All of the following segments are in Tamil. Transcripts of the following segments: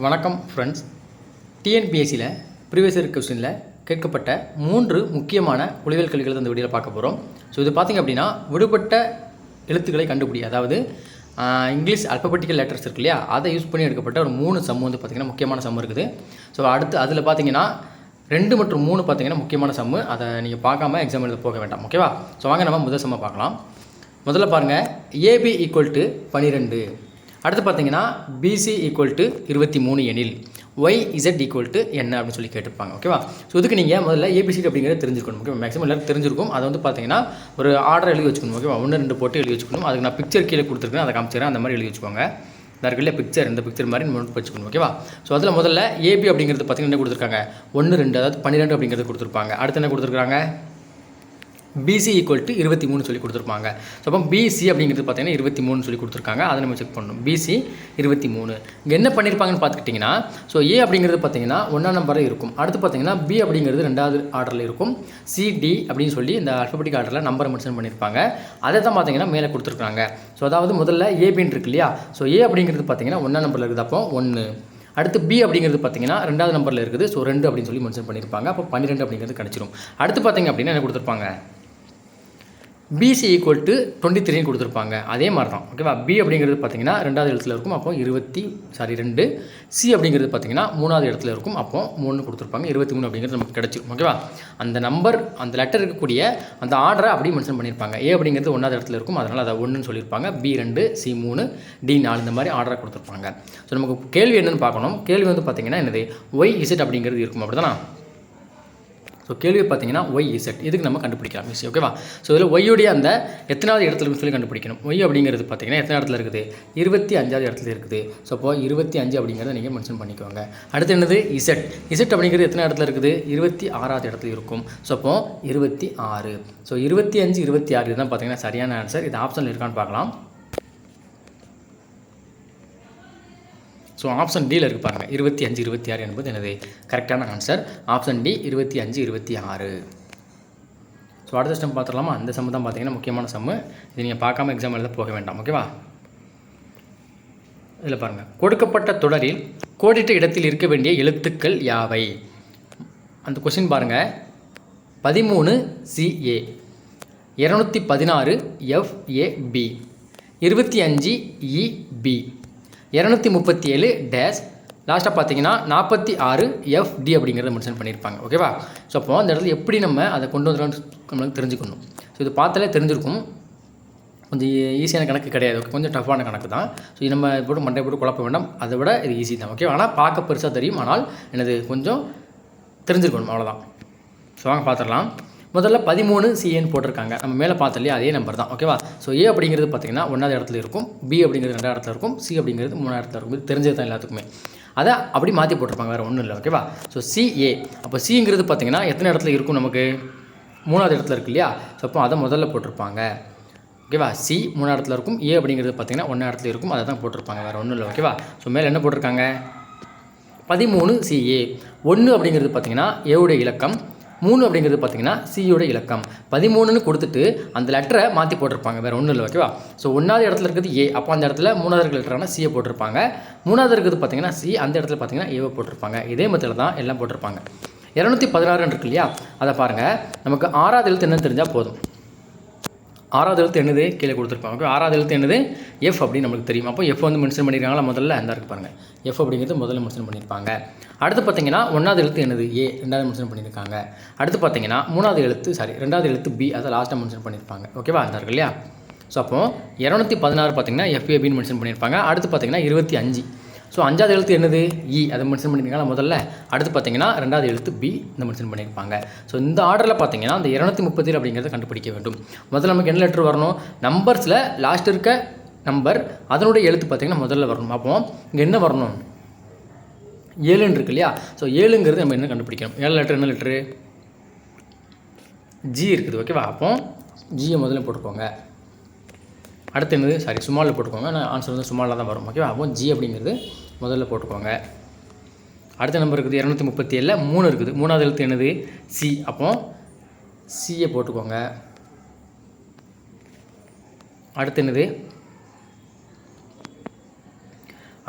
வணக்கம் ஃப்ரெண்ட்ஸ் டிஎன்பிஎஸ்சியில் ப்ரீவியஸ் இயர் கொஸ்டினில் கேட்கப்பட்ட மூன்று முக்கியமான ஒளிவியல் கல்விகளை இந்த வீடியோவில் பார்க்க போகிறோம் ஸோ இது பார்த்திங்க அப்படின்னா விடுபட்ட எழுத்துக்களை கண்டுபிடி அதாவது இங்கிலீஷ் அல்பபெட்டிக்கல் லெட்டர்ஸ் இருக்கு இல்லையா? அதை யூஸ் பண்ணி எடுக்கப்பட்ட ஒரு மூணு சம் வந்து பார்த்திங்கன்னா முக்கியமான சம் இருக்குது. ஸோ அடுத்து அதில் பார்த்தீங்கன்னா ரெண்டு மற்றும் மூணு பார்த்திங்கன்னா முக்கியமான சம்மு அதை நீங்கள் பார்க்காம எக்ஸாம் எழுத போக வேண்டாம் ஓகேவா ஸோ வாங்க நம்ம முதல் சம்மை பார்க்கலாம். முதல்ல பாருங்கள் ஏபி ஈக்குவல் டு பன்னிரெண்டு அடுத்து பார்த்தீங்கன்னா பிசி ஈக்குவல் டு இருபத்தி மூணு எனில் ஒய் இசட் ஈக்குவல் டு என்ன அப்படின்னு சொல்லி கேட்டிருப்பாங்க ஓகேவா ஸோ இதுக்கு நீங்கள் முதல்ல ஏபிசிடி அப்படிங்கிறத தெரிஞ்சுக்கணும் ஓகே மேக்ஸிமம் எல்லாரும் தெரிஞ்சிருக்கும். அதை வந்து பார்த்தீங்கன்னா ஒரு ஆர்டர் எழுதி வச்சுக்கணும் ஓகேவா ஒன்று ரெண்டு போட்டு எழுதி வச்சுக்கணும். அதுக்கு நான் பிக்சர் கீழே கொடுத்துருக்கேன் அதை காமிச்சிடறேன் அந்த மாதிரி எழுதி வச்சுக்கோங்க. இருக்குல்ல பிக்சர் இந்த பிக்சர் மாதிரி நோட் வச்சுக்கணும் ஓகேவா ஸோ அதில் முதல்ல ஏபி அப்படிங்கிறது பார்த்தீங்கன்னா என்ன கொடுத்துருக்காங்க? ஒன்று ரெண்டு அதாவது பன்னிரெண்டு அப்படிங்கிறது கொடுத்துருப்பாங்க. அடுத்து என்ன கொடுத்துருக்காங்க? பிசி ஈக்குவல் டு இருபத்தி மூணு சொல்லி கொடுத்துருப்பாங்க. ஸோ அப்போ பிசி அப்படிங்கிறது பார்த்தீங்கன்னா இருபத்தி மூணு சொல்லி கொடுத்துருக்காங்க. அதை நம்ம செக் பண்ணணும். பிசி இருபத்தி மூணு. இங்கே என்ன பண்ணியிருப்பாங்கன்னு பார்த்துக்கிட்டிங்கன்னா ஸோ ஏ அப்படிங்கிறது பார்த்தீங்கன்னா ஒன்றாம் நம்பரில் இருக்கும். அடுத்து பார்த்தீங்கன்னா பி அப்படிங்கிறது ரெண்டாவது ஆர்டரில் இருக்கும். சிடி அப்படின்னு சொல்லி இந்த அல்பபெட்டிக் ஆர்டரில் நம்பரை மென்ஷன் பண்ணியிருப்பாங்க அதை தான் பார்த்தீங்கன்னா மேலே கொடுத்துருக்காங்க. ஸோ அதாவது முதல்ல ஏபின்னு இருக்கு இல்லையா? ஸோ ஏ அப்படிங்கிறது பார்த்தீங்கன்னா ஒன்றாம் நம்பரில் இருக்குது. அப்போ ஒன்று அடுத்து பி அப்படிங்கிறது பார்த்தீங்கன்னா ரெண்டாவது நம்பரில் இருக்குது. ஸோ ரெண்டு அப்படின்னு சொல்லி மென்ஷன் பண்ணியிருப்பாங்க அப்போ பன்னிரெண்டு அப்படிங்கிறது கிடச்சிரும். அடுத்து பார்த்தீங்க அப்படின்னா என்ன கொடுத்துருப்பாங்க? பிசி ஈக்குவல் டு டுவெண்ட்டி த்ரீன்னு கொடுத்துருப்பாங்க. அதே மாதிரி தான் ஓகேவா பி அப்படிங்கிறது பார்த்தீங்கன்னா ரெண்டாவது இடத்துல இருக்கும். அப்போ இருபத்தி சாரி ரெண்டு. சி அப்படிங்கிறது பார்த்தீங்கன்னா மூணாவது இடத்துல இருக்கும். அப்போ மூணு கொடுத்துருப்பாங்க. இருபத்தி மூணு அப்படிங்கிறது நமக்கு கிடச்சிரும். ஓகேவா அந்த நம்பர் அந்த லெட்டர் இருக்கக்கூடிய அந்த ஆர்டரை அப்படியே மென்ஷன் பண்ணியிருப்பாங்க. ஏ அப்படிங்கிறது ஒன்றாவது இடத்துல இருக்கும். அதனால் அதை ஒன்றுன்னு சொல்லியிருப்பாங்க. பி ரெண்டு சி மூணு டி நாலு இந்த மாதிரி ஆர்டரை கொடுத்துருப்பாங்க. ஸோ நமக்கு கேள்வி என்னென்னு பார்க்கணும். கேள்வி வந்து பார்த்தீங்கன்னா என்னது? ஒய் இசட் அப்படிங்கிறது இருக்கும். அப்படி ஸோ கேள்வி பார்த்தீங்கன்னா ஒய் இசட் இதுக்கு நம்ம கண்டுபிடிக்கலாம் ஈஸி ஓகேவா ஸோ இதில் ஒய்யுடைய அந்த எத்தனாவது இடத்துல இருக்குன்னு சொல்லி கண்டுபிடிக்கணும். ஒய் அப்படிங்கிறது பார்த்தீங்கன்னா எத்தனை இடத்துல இருக்குது? இருபத்தி அஞ்சாவது இடத்துல இருக்குது. ஸோ அப்போ இருபத்தி அஞ்சு அப்படிங்கிறத நீங்கள் மென்ஷன் பண்ணிக்கோங்க. அடுத்து என்னது? இசட் இசட் அப்படிங்கிறது எத்தனை இடத்துல இருக்குது? இருபத்தி ஆறாவது இடத்துல இருக்கும். ஸோ அப்போ இருபத்தி ஆறு. ஸோ இருபத்தி அஞ்சு இருபத்தி ஆறு இதுதான் பார்த்தீங்கன்னா சரியான ஆன்சர் இது ஆப்ஷனில் இருக்கான்னு பார்க்கலாம். ஸோ ஆப்ஷன் டியில் இருக்கு பாருங்கள் இருபத்தி அஞ்சு இருபத்தி ஆறு என்பது எனது கரெக்டான ஆன்சர் ஆப்ஷன் டி இருபத்தி அஞ்சு இருபத்தி ஆறு. ஸோ அடுத்த ஸ்டம் பார்த்துடலாமா? அந்த சம்மு தான் பார்த்தீங்கன்னா முக்கியமான சம்மு இது நீங்கள் பார்க்காம எக்ஸாம் எழுத போக வேண்டாம். ஓகேவா இதில் பாருங்கள் கொடுக்கப்பட்ட தொடரில் கோடிட்ட இடத்தில் இருக்க வேண்டிய எழுத்துக்கள் யாவை? அந்த கொஷின் பாருங்கள் பதிமூணு சிஏ இரநூத்தி பதினாறு எஃப்ஏபி இருபத்தி அஞ்சு e, இபி இரநூத்தி முப்பத்தி ஏழு டேஷ் லாஸ்ட்டாக பார்த்தீங்கன்னா நாற்பத்தி ஆறு எஃப்டி அப்படிங்கிறத மென்ஷன் பண்ணியிருப்பாங்க. ஓகேவா ஸோ அப்போ அந்த இடத்துல எப்படி நம்ம அதை கொண்டு வந்துடலாம்னு நம்மளுக்கு தெரிஞ்சுக்கணும். ஸோ இது பார்த்தாலே தெரிஞ்சிருக்கும். கொஞ்சம் ஈஸியான கணக்கு கிடையாது. கொஞ்சம் டஃப்பான கணக்கு தான். ஸோ இது நம்ம போட்டு மண்டை போட்டு குழப்ப வேண்டாம். அதை விட இது ஈஸி தான். ஓகே ஆனால் பார்க்க பெருசாக தெரியும். ஆனால் எனது கொஞ்சம் தெரிஞ்சிருக்கணும். அவ்வளோதான் ஸோ வாங்க பார்த்துடலாம். முதல்ல பதிமூணு சிஏன்னு போட்டிருக்காங்க. நம்ம மேலே பார்த்தோம் இல்லையா அதே நம்பர் தான். ஓகேவா ஸோ ஏ அப்படிங்கிறது பார்த்தீங்கன்னா ஒன்றாவது இடத்துல இருக்கும். பி அப்படிங்கிறது ரெண்டாவது இடத்துல இருக்கும். சி அப்படிங்கிறது மூணாவது இடத்துல இருக்கும். இது தெரிஞ்சது தான் எல்லாத்துக்குமே. அதை அப்படி மாற்றி போட்டிருப்பாங்க வேறு ஒன்றும் இல்லை. ஓகேவா ஸோ சிஏ அப்போ சிங்கிறது பார்த்தீங்கன்னா எத்தனை இடத்துல இருக்கும் நமக்கு? மூணாவது இடத்துல இருக்கு இல்லையா? ஸோ அப்போ அதை முதல்ல போட்டிருப்பாங்க. ஓகேவா சி மூணாவது இடத்துல இருக்கும். ஏ அப்படிங்கிறது பார்த்தீங்கன்னா ஒன்றா இடத்துல இருக்கும். அதை தான் போட்டிருப்பாங்க வேறு ஒன்றும் இல்லை. ஓகேவா ஸோ மேலே என்ன போட்டிருக்காங்க? பதிமூணு சிஏ ஒன்று அப்படிங்கிறது பார்த்தீங்கன்னா ஏவுடைய இலக்கம். மூணு அப்படிங்கிறது பார்த்தீங்கன்னா சியோட இலக்கம். பதிமூணுன்னு கொடுத்துட்டு அந்த லெட்டரை மாற்றி போட்டிருப்பாங்க. வேறு ஒன்றும் இல்லை ஓகேவா ஸோ ஒன்றாவது இடத்துல இருக்கிறது ஏ அப்போ அந்த இடத்துல மூணாவது லெட்டரான சியை போட்டிருப்பாங்க. மூணாவது இருக்கிறது பார்த்தீங்கன்னா சி அந்த இடத்துல பார்த்தீங்கன்னா ஏவை போட்டிருப்பாங்க. இதே மத்தியில் தான் எல்லாம் போட்டிருப்பாங்க. இரநூத்தி பதினாறுன்னு இருக்கு இல்லையா? அதை பாருங்கள் நமக்கு ஆறாவது எழுத்து என்னன்னு தெரிஞ்சால் போதும். ஆறாவது எழுத்து என்னது? கீழே கொடுத்துருப்பாங்க. ஓகே ஆறாவது எழுத்து என்னது? எஃப் அப்படின்னு நம்மளுக்கு தெரியும். அப்போ எஃப் வந்து மென்ஷன் பண்ணியிருக்காங்களா முதல்ல அந்த இருக்கு பாருங்கள் எஃப் அப்படிங்கிறது முதல்ல மென்ஷன் பண்ணியிருப்பாங்க அடுத்து பார்த்தீங்கன்னா ஒன்றாவது எழுத்து என்னது? ஏ ரெண்டாவது மென்ஷன் பண்ணியிருக்காங்க அடுத்து பார்த்தீங்கன்னா மூணாவது எழுத்து சாரி ரெண்டாவது எழுத்து பி அதை லாஸ்ட்டாக மென்ஷன் பண்ணியிருப்பாங்க ஓகேவா அந்த இருக்கு இல்லையா? ஸோ அப்போ இரநூத்தி பதினாறு பார்த்தீங்கன்னா எஃப்ஏபின்னு மென்ஷன் பண்ணியிருப்பாங்க அடுத்து பார்த்தீங்கன்னா இருபத்தி அஞ்சு. ஸோ அஞ்சாவது எழுத்து என்னது? இ அதை மென்ஷன் பண்ணியிருக்காங்க முதல்ல? அடுத்து பார்த்தீங்கன்னா ரெண்டாவது எழுத்து பி இந்த மென்ஷன் பண்ணியிருப்பாங்க. ஸோ இந்த ஆர்டரில் பார்த்தீங்கன்னா அந்த இரநூத்தி முப்பத்தி அப்படிங்கிறத கண்டுபிடிக்க வேண்டும். முதல்ல நமக்கு என்ன லெட்டர் வரணும்? நம்பர்ஸில் லாஸ்ட் இருக்க நம்பர் அதனுடைய எழுத்து பார்த்தீங்கன்னா முதல்ல வரணும். அப்போ இங்கே என்ன வரணும்? ஏழுன்னு இருக்கு இல்லையா? ஸோ ஏழுங்கிறது நம்ம என்ன கண்டுபிடிக்கணும்? ஏழு லெட்டர் என்ன லெட்ரு ஜி இருக்குது. ஓகேவா அப்போ ஜியை முதல்ல போட்டுக்கோங்க. அடுத்து என்னது? சாரி சுமாலில் போட்டுக்கோங்க. நான் ஆன்சர் வந்து சுமாலில் தான் வரும். ஓகேவா அப்போ ஜி அப்படிங்கிறது முதல்ல போட்டுக்கோங்க. அடுத்த நம்பர் இருக்குது இரநூத்தி முப்பத்தி ஏழில் மூணு இருக்குது. மூணாவது எழுத்து என்னது? சி அப்போ சியை போட்டுக்கோங்க. அடுத்து என்னது?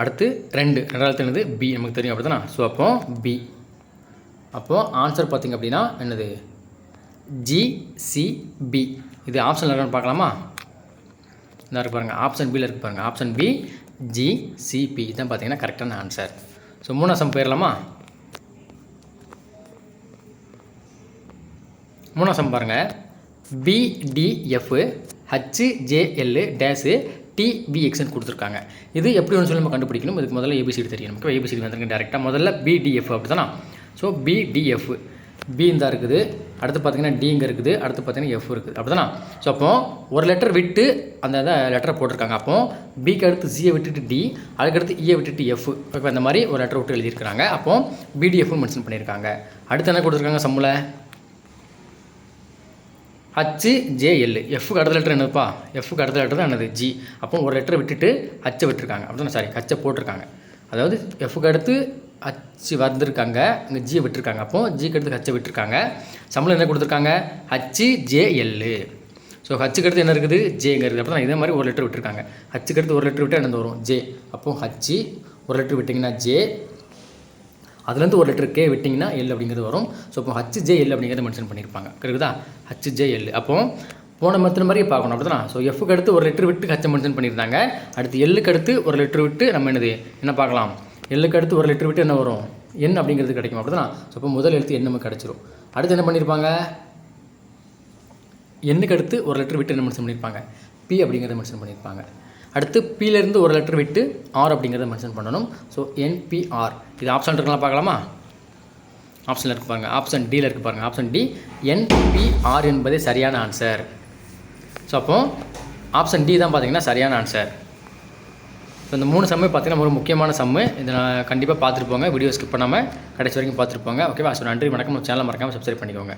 அடுத்து ரெண்டு. ரெண்டாவது என்னது? பி நமக்கு தெரியும் அப்படி தானே ஸோ அப்போ பி அப்போது ஆன்சர் பார்த்திங்க அப்படின்னா என்னது? ஜிசிபி இது ஆப்ஷன் இருக்கான்னு பார்க்கலாமா? இந்த இருக்கு பாருங்கள் ஆப்ஷன் பியில் இருக்கு பாருங்கள் ஆப்ஷன் பி ஜிசிபி தான் பார்த்தீங்கன்னா கரெக்டான ஆன்சர் ஸோ மூணாம் சம் போயிடலாமா மூணாம் சம் பாருங்கள் பிடிஎஃப் ஹச்ஜேஎல் டேஸு டிபிஎக்ஸ்னு கொடுத்துருக்காங்க. இது எப்படி ஒன்று சொல்லி நம்ம கண்டுபிடிக்கணும்? இதுக்கு முதல்ல ஏபிசிடி தெரியும். நமக்கு ஏபிசிடி வந்துருங்க டேரெக்டாக முதல்ல பிடிஎஃப் அப்படி தானே ஸோ பிடிஎஃப் பி இந்த இருக்குது. அடுத்து பார்த்தீங்கன்னா டி இங்கே இருக்குது. அடுத்து பார்த்தீங்கன்னா எஃப் இருக்குது. அப்படி தானே ஸோ அப்போ ஒரு லெட்டர் விட்டு அந்த லெட்டரை போட்டிருக்காங்க. அப்போ பிக்கு அடுத்து ஜியை விட்டுட்டு டி அதுக்கடுத்து இயை e விட்டுட்டு எஃப் இப்போ இந்த மாதிரி ஒரு லெட்டர் விட்டு எழுதியிருக்கிறாங்க. அப்போ பிடிஎஃப்னு மென்ஷன் பண்ணியிருக்காங்க. அடுத்து என்ன கொடுத்துருக்காங்க சம்மில்? ஹச்சு ஜேஎல் எஃப்க்கு அடுத்த லெட்டர் என்னதுப்பா? எஃப்க்கு அடுத்த லெட்டர் தான் என்னது? ஜி அப்போ ஒரு லெட்டரை விட்டுட்டு ஹச்சை விட்டுருக்காங்க. அப்படி சாரி ஹச்சை போட்டிருக்காங்க. அதாவது எஃப்க்கு அடுத்து ஹச்சு வந்திருக்காங்க இங்கே ஜியை விட்டுருக்காங்க. அப்போ ஜிக்கு எடுத்து ஹச்சை விட்டுருக்காங்க. சம்பளம் என்ன கொடுத்துருக்காங்க? ஹச்சு ஜேஎல் ஸோ ஹச்சுக்கு அடுத்து என்ன இருக்குது? ஜேங்க இருக்குது. அப்போ தான் இதே மாதிரி ஒரு லெட்டர் விட்டுருக்காங்க. ஹச்சுக்கு அடுத்து ஒரு லெட்டர் விட்டால் என்ன வரும்? ஜே அப்போ ஹச்சு ஒரு லெட்டர் விட்டிங்கன்னா ஜே அதுலேருந்து ஒரு லெட்டர் கே விட்டிங்கன்னா எல் அப்படிங்கிறது வரும். ஸோ இப்போ ஹச் ஜே எல் அப்படிங்கிறத மென்ஷன் பண்ணியிருப்பாங்க. கரெக்டா ஹச் ஜே எல் அப்போ போன மற்ற மாதிரி பார்க்கணும். அப்படி தான் ஸோ எஃப்க்கு அடுத்து ஒரு லெட்டர் விட்டு ஹச்சை மென்ஷன் பண்ணியிருந்தாங்க. அடுத்து எல்லுக்கு அடுத்து ஒரு லெட்டர் விட்டு நம்ம என்னது? என்ன பார்க்கலாம்? எல்லுக்கு அடுத்து ஒரு லெட்டர் விட்டு என்ன வரும்? என் அப்படிங்கிறது கிடைக்கும்? அப்படி தான் ஸோ அப்போ முதல் எழுத்து என் நமக்கு கிடச்சிரும். அடுத்து என்ன பண்ணியிருப்பாங்க எண்ணுக்கு அடுத்து ஒரு லெட்டர் விட்டு என்ன மென்ஷன் பண்ணியிருப்பாங்க பி அப்படிங்கிறத மென்ஷன் பண்ணியிருப்பாங்க அடுத்து பியிலேருந்து ஒரு லெட்டர் விட்டு ஆர் அப்படிங்கிறத மென்ஷன் பண்ணணும். ஸோ என்பிஆர் இது ஆப்ஷன் இருக்கலாம் பார்க்கலாமா? ஆப்ஷனில் இருக்கு பாருங்கள் ஆப்ஷன் டியில் இருக்கு பாருங்கள் ஆப்ஷன் டி என்பிஆர் என்பதே சரியான ஆன்சர் ஸோ அப்போ ஆப்ஷன் டி தான் பார்த்தீங்கன்னா சரியான ஆன்சர் ஸோ இந்த மூணு சம்மு பார்த்தீங்கன்னா ஒரு முக்கியமான சம்மு. இதை நான் கண்டிப்பாக பார்த்துருப்போங்க வீடியோ ஸ்கிப் பண்ணாமல் கடைசி வரைக்கும் பார்த்துருப்போங்க ஓகேவா ஸோ நன்றி வணக்கம். சேனலை மறக்காமல் சப்ஸ்கிரைப் பண்ணிக்கோங்க.